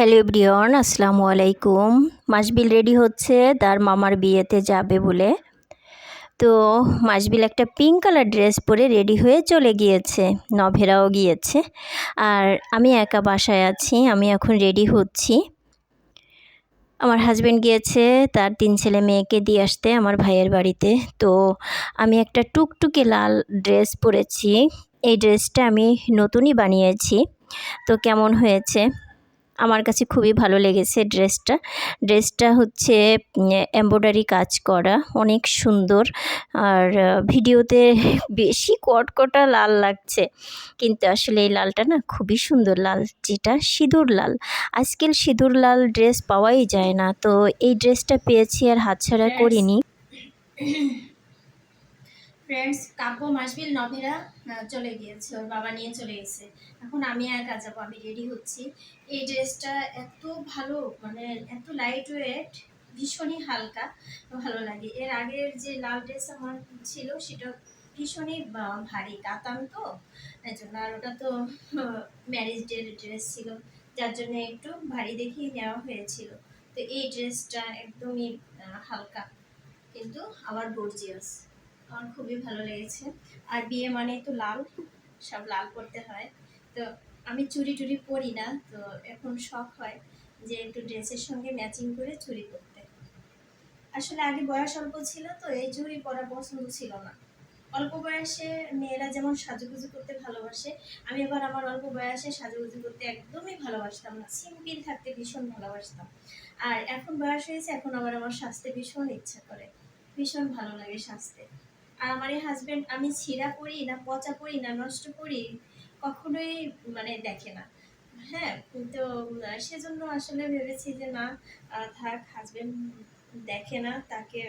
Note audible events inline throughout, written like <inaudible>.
Hello everyone, আসসালামু আলাইকুম। মাসবিল ready হচ্ছে, তার মামার বিয়েতে যাবে বলে। তো মাসবিল একটা পিঙ্ক কালার ড্রেস পরে রেডি হয়ে চলে গিয়েছে, নভেরাও গিয়েছে। আর আমি একা বাসায় আছি, আমি এখন রেডি হচ্ছি। আমার হাজব্যান্ড গিয়েছে, তার তিন ছেলে মেয়েকে দিয়ে আসতে আমার ভাইয়ের বাড়িতে। তো আমি একটা টুকটুকে লাল ড্রেস পরেছি, এই ড্রেসটা আমি নতুনই বানিয়েছি। তো কেমন হয়েছে? আমার কাছে খুবই ভালো লেগেছে ড্রেসটা। ড্রেসটা হচ্ছে এম্ব্রয়ডারি কাজ করা অনেক সুন্দর। আর ভিডিওতে বেশি কটকটা লাল লাগছে। কিন্তু আসলে এই লালটা না খুবই সুন্দর লাল যেটা সিঁদুর লাল। আজকাল সিঁদুর লাল ড্রেস পাওয়াই যায় না। তো এই ড্রেসটা পেয়েছি আর হাতছাড়া করিনি। ফ্রেন্ডস কাব্য মাসবিল নভেরা চলে গিয়েছে, ওর বাবা নিয়ে চলে গেছে। এখন আমি একা যাব, আমি রেডি হচ্ছি। এই ড্রেসটা এত ভালো মানে এত লাইট ওয়েট ভীষণই হালকা, ভালো লাগে। এর আগের যে লাল ড্রেস আমার ছিল, সেটা ভীষণই ভারী। কাতান তো এই জন্য আর ওটা তো ম্যারেজ ডের ড্রেস ছিল। যার জন্য একটু ভারী দেখেই নেওয়া হয়েছিল। তো এই ড্রেসটা একদমই হালকা। কিন্তু আবার গর্জিয়াস আমার খুবই ভালো লেগেছে। আর বিয়ে মানে তো লাল, সব লাল করতে হয়। তো আমি চুরি টুরি পরি না, তো এখন শখ হয় যে একটু ড্রেসের সঙ্গে ম্যাচিং করে চুরি করতে। আসলে আগে বয়স অল্প ছিল তো, এই চুরি পরা পছন্দ ছিল না। অল্প বয়সে মেয়েরা যেমন সাজুগুজু করতে ভালোবাসে, আমি আবার আমার অল্প বয়সে সাজুগুজু করতে একদমই ভালোবাসতাম না, সিম্পল থাকতে ভীষণ ভালোবাসতাম। আর এখন বয়স হয়েছে, এখন আবার আমার স্বাস্থ্যে ভীষণ ইচ্ছা করে, ভীষণ ভালো লাগে আর আমার এই হাজবেন্ড আমি ছিঁড়া পরি না পচা পরি না নষ্ট করি কখনোই মানে দেখে না। হ্যাঁ তো উম, সেজন্য আসলে ভেবেছি যে না থাক হাজবেন্ড দেখে না তাকে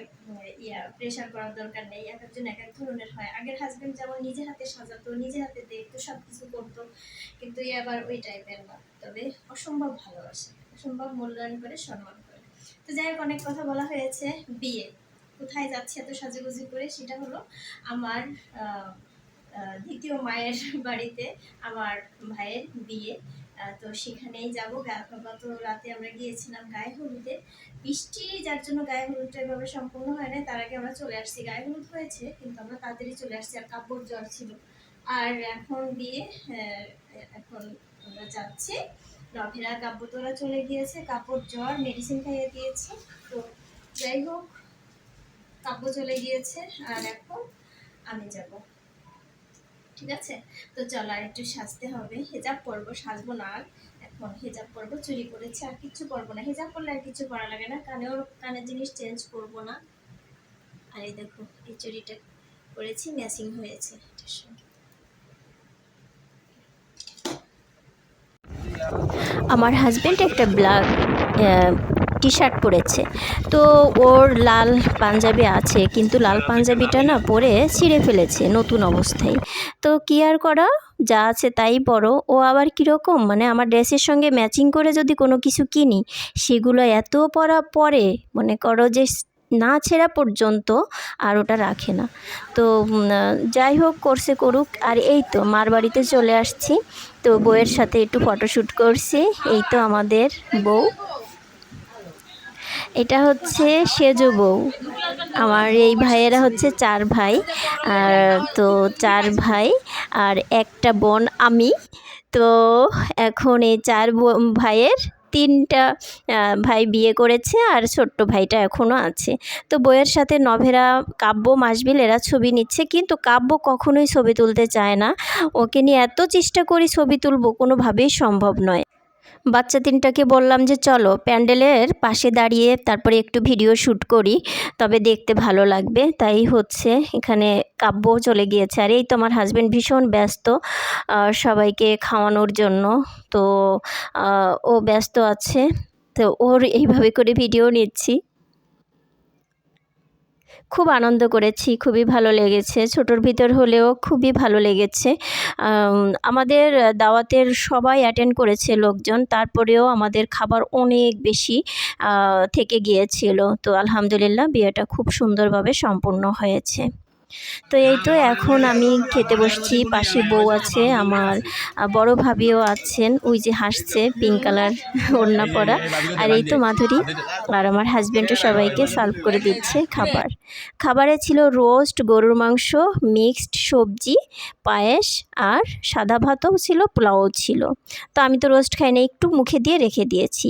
ইয়া প্রেশার করার দরকার নেই এক একজন এক এক ধরনের হয়। আগের হাজবেন্ড যেমন নিজে হাতে সাজাতো নিজে হাতে দেখতো সব কিছু করতো কিন্তু এ আবার ওই টাইপের না। তবে অসম্ভব ভালোবাসে অসম্ভব মূল্যায়ন করে সম্মান করে। তো যাই হোক অনেক কথা বলা হয়েছে বিয়ে। কোথায় যাচ্ছে এত সাজুগুজু করে, সেটা হলো আমার দ্বিতীয় মায়ের <laughs> বাড়িতে আমার ভাইয়ের বিয়ে। তো সেখানেই যাব। গত রাতে আমরা গিয়েছিলাম গায়ে হলুদে। বৃষ্টি, যার জন্য গায়ে হলুদটা এভাবে সম্পূর্ণ হয় না তার আগে আমরা চলে আসছি। গায়ে হলুদ হয়েছে, কিন্তু আমরা তাড়াতাড়ি চলে আসছি। আর কাপড় জ্বর ছিল। আর এখন বিয়ে এখন আমরা যাচ্ছি। রভেরা কাব্য তোলা চলে গিয়েছে। কাপড় জ্বর মেডিসিন খাইয়ে দিয়েছে। তো যাই হোক কাব্য চলে গিয়েছে, আর এখন আমি যাব। ঠিক আছে? তো চলো আর একটু সাজতে হবে। হেজাব পরবো, সাজবো না আর। এখন হেজাব পরবো, চুরি করেছি, আর কিচ্ছু পরবো না। হেজাব পরলে আর কিছু করা লাগে না কানেও কানের জিনিস চেঞ্জ করব না। আর এই দেখো, এই চুরিটা করেছি ম্যাচিং হয়েছে। এটার সঙ্গে আমার হাজব্যান্ড একটা ব্ল্যাক টি শার্ট পরেছে। তো ওর লাল পাঞ্জাবি আছে, কিন্তু লাল পাঞ্জাবিটা না পরে ছিঁড়ে ফেলেছে নতুন অবস্থায়। তো কি আর করা? যা আছে তাই পরো। ও আবার কীরকম? মানে আমার ড্রেসের সঙ্গে ম্যাচিং করে যদি কোনো কিছু কিনি, সেগুলো এত পরা পরে, মনে করো যে না ছেঁড়া পর্যন্ত আর ওটা রাখে না। তো যাই হোক, করছে করুক। আর এই তো, মার বাড়িতে চলে আসছি। তো বউয়ের সাথে একটু ফটোশ্যুট করছি। এই তো আমাদের বউ। এটা হচ্ছে সেজো বউ। আমার এই ভাইয়েরা হচ্ছে চার ভাই। আর তো চার ভাই আর একটা বোন আমি। তো এখন এই চার ভাইয়ের তিনটা ভাই বিয়ে করেছে আর ছোট্ট ভাইটা এখনও আছে। তো বইয়ের সাথে নভেরা কাব্য মাসবিল, এরা ছবি নিচ্ছে। কিন্তু কাব্য কখনোই ছবি তুলতে চায় না। ওকে নিয়ে এত চেষ্টা করি ছবি তুলবো, কোনোভাবেই সম্ভব নয়। বাচ্চা তিনটাকে বললাম যে চলো প্যান্ডেলের পাশে দাঁড়িয়ে তারপরে একটু ভিডিও শ্যুট করি, তবে দেখতে ভালো লাগবে। তাই হচ্ছে এখানে কাব্য চলে গিয়েছে। আর এই তো আমার হাজব্যান্ড ভীষণ ব্যস্ত সবাইকে খাওয়ানোর জন্য। তো ও ব্যস্ত আছে, তো ওর এইভাবে করে ভিডিও নিচ্ছি। খুব আনন্দ করেছি, খুবই ভালো লেগেছে। ছোটোর ভিতর হলেও খুবই ভালো লেগেছে। আমাদের দাওয়াতের সবাই অ্যাটেন্ড করেছে লোকজন, তারপরেও আমাদের খাবার অনেক বেশি থেকে গিয়েছিল। তো আলহামদুলিল্লাহ, বিয়েটা খুব সুন্দরভাবে সম্পূর্ণ হয়েছে। তো এই তো এখন আমি খেতে বসছি। পাশে বউ আছে, আমার বড় ভাবিও আছেন। ওই যে হাসছে পিঙ্ক কালার ওড়না পরা। আর এই তো মাধুরী, আর আমার হাজব্যান্ডও সবাইকে সার্ভ করে দিচ্ছে খাবার। খাবারে ছিল রোস্ট গরুর মাংস মিক্সড সবজি, পায়েস আর সাদা ভাতও ছিল, পোলাও ছিল। তো আমি তো রোস্ট খাই না একটু মুখে দিয়ে রেখে দিয়েছি।